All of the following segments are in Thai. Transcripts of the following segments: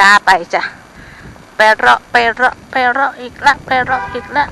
จ้าไปจ้ะไปเลาะไปเลาะไปเลาะอีกละไปเลาะอีกละ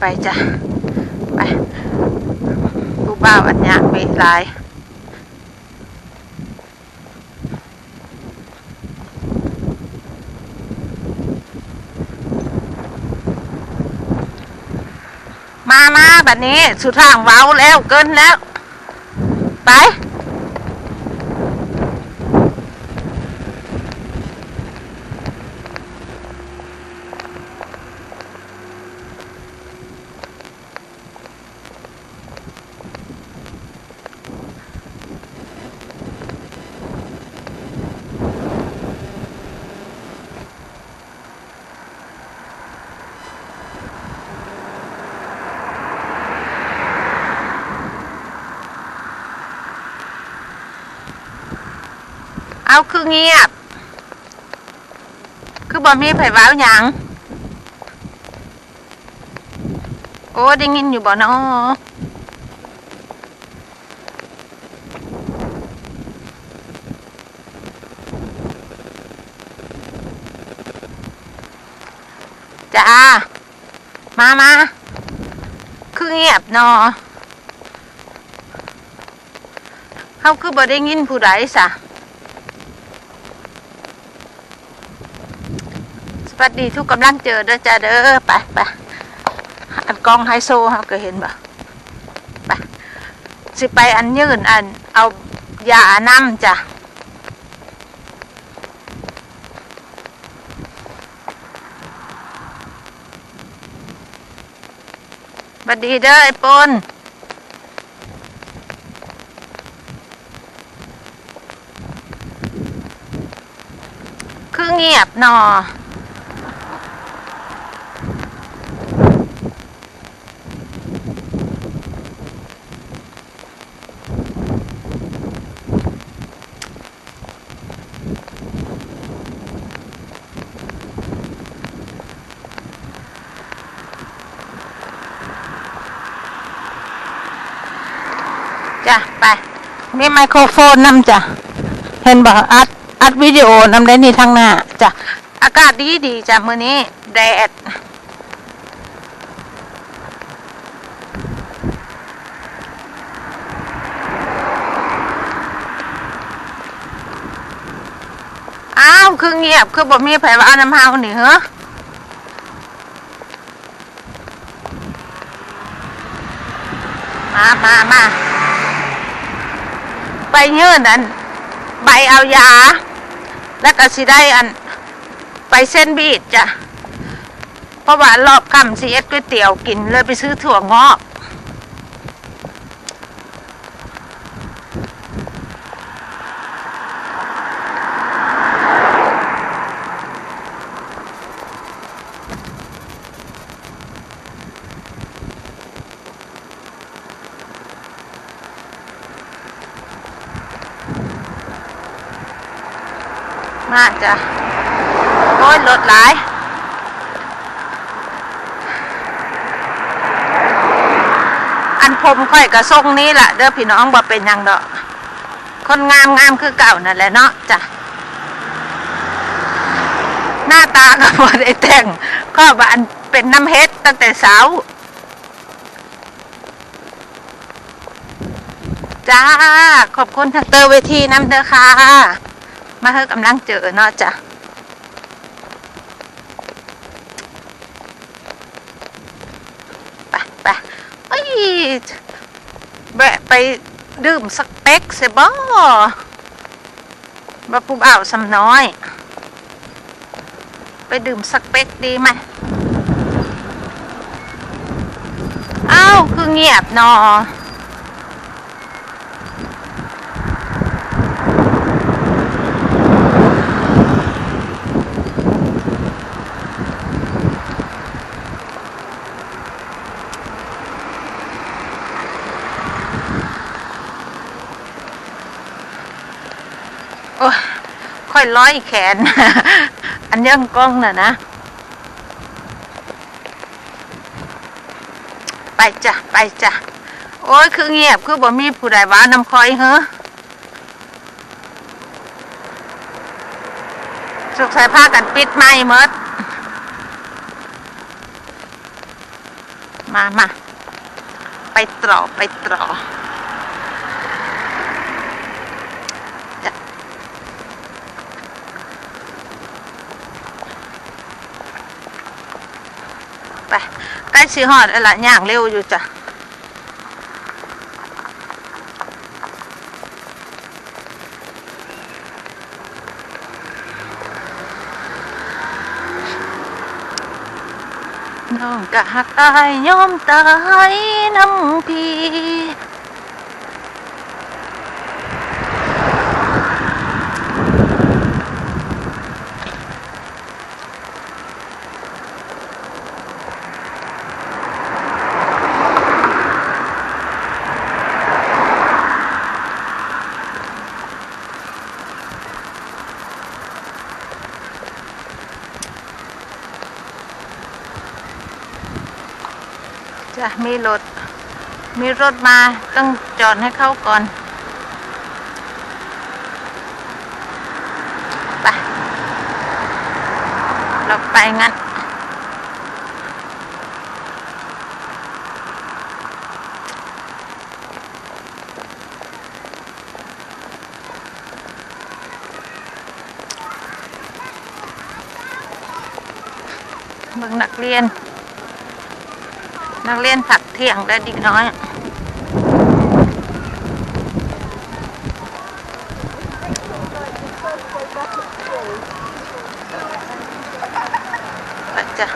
ไปจ้ะ ไปผู้บ่าวอันยากเวหลายมามาแบบนี้ สุดทางเว้าแล้วเกินแล้ว ไป เอาคือเงียบ คือบ่มีไผว้าหยังโอ้ได้ยินอยู่บ่เนาะจ้า มามาคือเงียบเนาะเขาคือบ่ได้ยินผู้ใดสะ วัสดีทุกกำลังเจอเด้อจ้าเด้อไปไปอันกล้องไฮโซเขาก็เห็นบ่ไปสิไปอันยืนอันเอายาน้ำจ้ะสวัสดีเด้อไอ้ปนคือเงียบหนอ จ้ะไปมีไมโครโฟนนำจ้ะเห็นบอกอัดอัดวิดีโอนำได้นี่ทางหน้าจ้ะอากาศดีดีจ้ะมื้อนี้แดดอ้าวคือเงียบคือบ่มีไผว่าน้ำเฮานี่เหรอมามามา ไปยื่นอันใบเอายา แล้วก็สิได้อันไปเส้นบีดจ้ะ เพราะว่ารอบคำสิเอ็ดก๋วยเตี๋ยวกินเลยไปซื้อถั่วงอก จ้ะโอ้ยรถหลายอันผมค่อยกระทรงนี้แหละเด้อพี่น้องบ่เป็นยังดอก คนงามงามคือเก่านั่นแหละเนาะจ้ะหน้าตาก็บ่ได้แต่งก็ว่าอันเป็นน้ำเฮ็ดตั้งแต่เช้าจ้า ขอบคุณทางเตอร์เวทีน้ำเด้อค่ะ มาเฮอกำลังเจอเนาะจ้ะไปไปเอ้ยแวะไปดื่มสักเป๊กเสียบ่บ่ปุ๊บอ่าวสำน้อย ไปดื่มสักเป๊กดีไหมอ้าวคือเงียบเนอโอ้ยค่ อยร้อยแขน อันยังกล้องน่ะนะ ไปจ้ะ ไปจ้ะ โอ้ย คือเงียบ คือบ่มีผู้ใดว่าน้ำคอยเฮ้อสุกใส่ผ้ากันปิดไม่เมดมามาไปตรอไปตรอ ไปใกล้สีหอดอะไรย่างเร็วอยู่จ้ะน้องกะหักอายยอมตายน้ำพี่ จ้ะมีรถ มีรถมาต้องจอดให้เข้าก่อนไปเราไปงั้นเมืองนักเรียน นักเรียนผักเที่ยงและเด็กน้อย ไปจ้ะ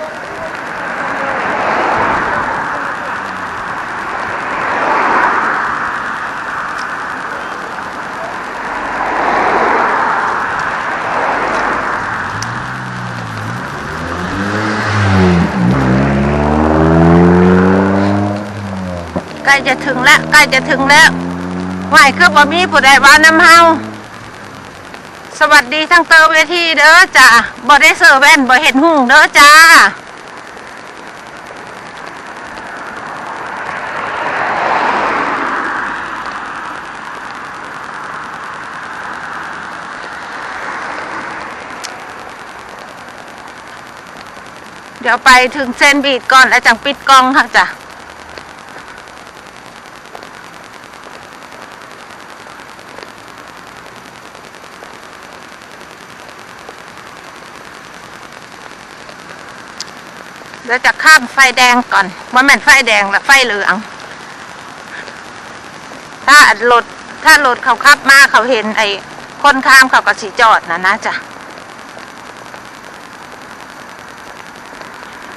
ใกล้จะถึงแล้วใกล้จะถึงแล้วไหวคือบ่มีผู้ใดว่าน้ำเฮาสวัสดีทั้งเตอเวทีเด้อจ้าบ่ได้เซอร์แว่นบ่เห็นหุ่งเด้อจ้าเดี๋ยวไปถึงเซนบีดก่อนแล้วจังปิดกล้องค่ะจ้ะ ดี๋ยวจะข้ามไฟแดงก่อนว่าแม่นไฟแดงและไฟเหลือง ถ้ารถถ้ารถเขาขับมาเขาเห็นไอ้คนข้ามเขาก็สีจอดนะนะจ๊ะ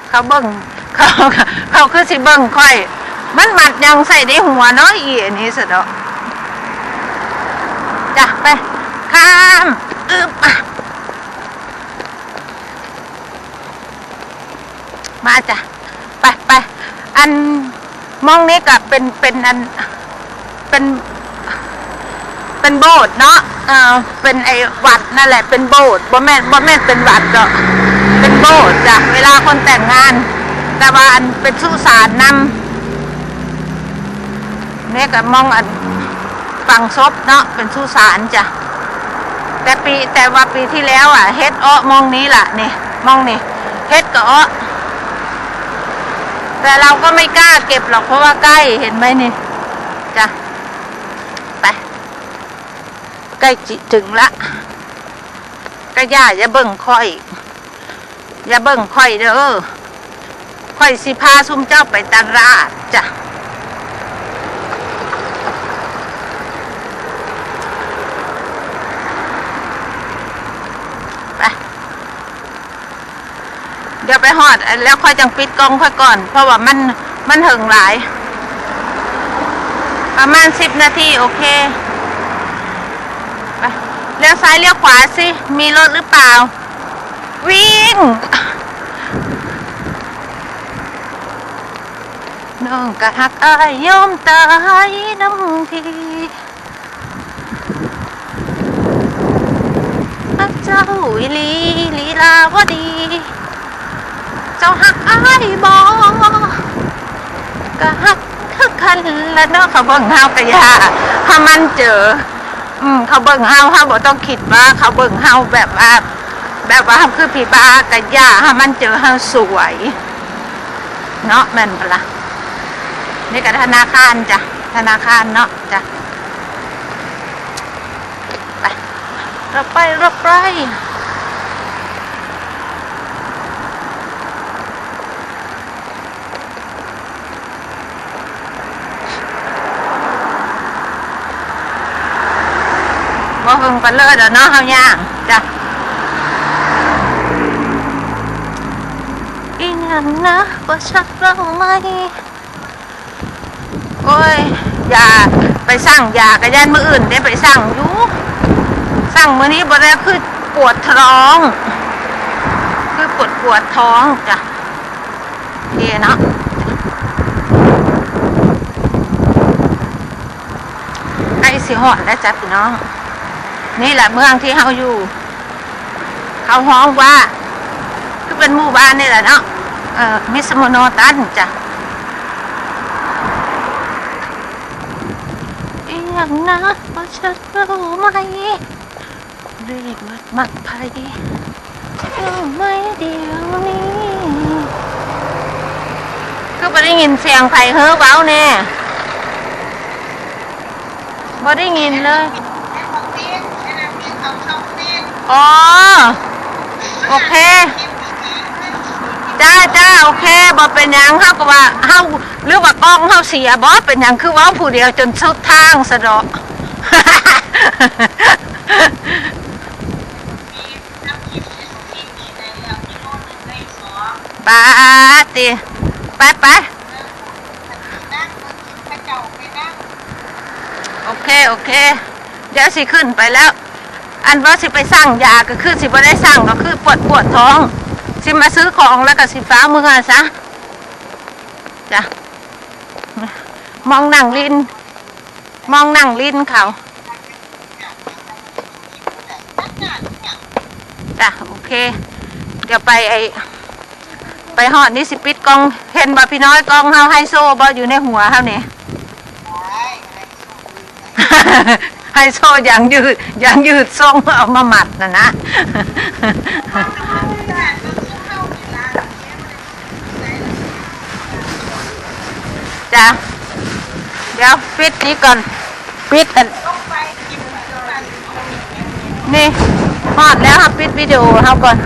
เขาเบิ้งเขาเขาคือสิเบิ้งค่อย มันมัดยังใส่ในหัวเนาะอีอันนี้สุดอกจ้ะไปข้ามอึบอะ มาจ้ะไปไปอันมองนี้ก็เป็นเป็นอันเป็น เป็นโบสถ์เนาะเออเป็นไอ้วัดนั่นแหละ เป็นโบสถ์บ่แม่นบ่แม่นเป็นวัดก็เป็นโบสถ์จ้ะเวลาคนแต่งงาน แต่ว่าอันเป็นสุสานนำเนี่ยก็มองอันฝังศพเนาะเป็นสุสานจ้ะแต่ปีแต่ว่าปีที่แล้วอะเฮ็ดอ้อมองนี้ล่ะนี่มองนี่เฮ็ดก็อ้อ แต่เราก็ไม่กล้าเก็บหรอกเพราะว่าใกล้เห็นไหมนี่จ้ะไปใกล้จิถึงละก็ย่าอย่าเบิ่งค่อย อย่าเบิ่งค่อยเด้อค่อยสิพาซุมเจ้าไปตลาดจ้ะ เดี๋ยวไปหอด แล้วค่อยจังปิดกล้องค่อยก่อน เพราะว่ามันมันถึงหลาย ประมาณสิบนาทีโอเคไปเลี้ยวซ้ายเลี้ยวขวาสิ มีรถหรือเปล่า วิ่งน้องกะหักอายยอมตายน้ำทีฮักเจ้าอีหลีลีลาวดี จ้าหักอายบอกะหักคือกันและเนาะเขาเบิ่งเฮากะยาถ้ามันเจอ อืมเขาเบิ่งเฮาเฮาบ่ต้องคิดว่า เขาเบิ่งเฮาแบบว่าแบบว่าคือพี่บ้ากะยาถ้ามันเจอเฮาสวย เนาะแม่นปะล่ะนี่กับธนาคารจ้ะธนาคารเนาะจ้ะไปราไปเราไป ว่าเพิ่งปเลยเดี๋ยวเนาะเฮาย่างจ้ะอีหยังนะว่าชักเราไหมโอ้ยอยาไปสั่งยากระยันมืออื่นได้ไปสั่งอยู่สั่งมื้อนี้บ่ได้คือปวดท้อง คือปวดปวดท้องจ้ะดีเนาะใกล้สิหอดแล้วจ้ะพี่น้อง นี่แหละเมืองที่เฮาอยู่ เขาห้องว่าคือเป็นหมู่บ้านนี่แหละเนาะเออมิสโมโนตันจ้ะอีหยังนะว่าฉันรู้ไหมเรียกว่ามักไพรู้ไหมเดียวนี้ก็ไม่ได้ยินเสียงไผ่เฮ้อเบาแน่ไม่ได้ยินเลย อ๋อ โอเค จ้าจ้าโอเคบอเป็นหยังเฮาก็ว่าเฮาหรือว่ากล้องเฮาเสียบอเป็นหยังคือเว่าผู้เดียวจนสุดทางสะดอกบาติไปไปโอเค โอเค เดี๋ยวสิขึ้นไปแล้ว อันว่าสิไปสั่งยาก็คือสิบ่ได้สั่งก็คือปวดปวดท้อง สิมาซื้อของแล้วก็สิฟ้ามือซะจ้ะมองหนังลิน มองหนังลินเขาจ้ะโอเค เดี๋ยวไปไอไปหอดนี่สิปิดกล้องเห็นบ่พี่น้อยกล้องเฮาไฮโซบ่อยู่ในหัวเฮานี่ไฮโซอย่างยืดอย่างยืดทรงเอามาหมัดนะนะจ้ะเดี๋ยวปิดนี้ก่อนปิดอันนี่ฮอดแล้วครับปิดวิดีโอเขาก่อน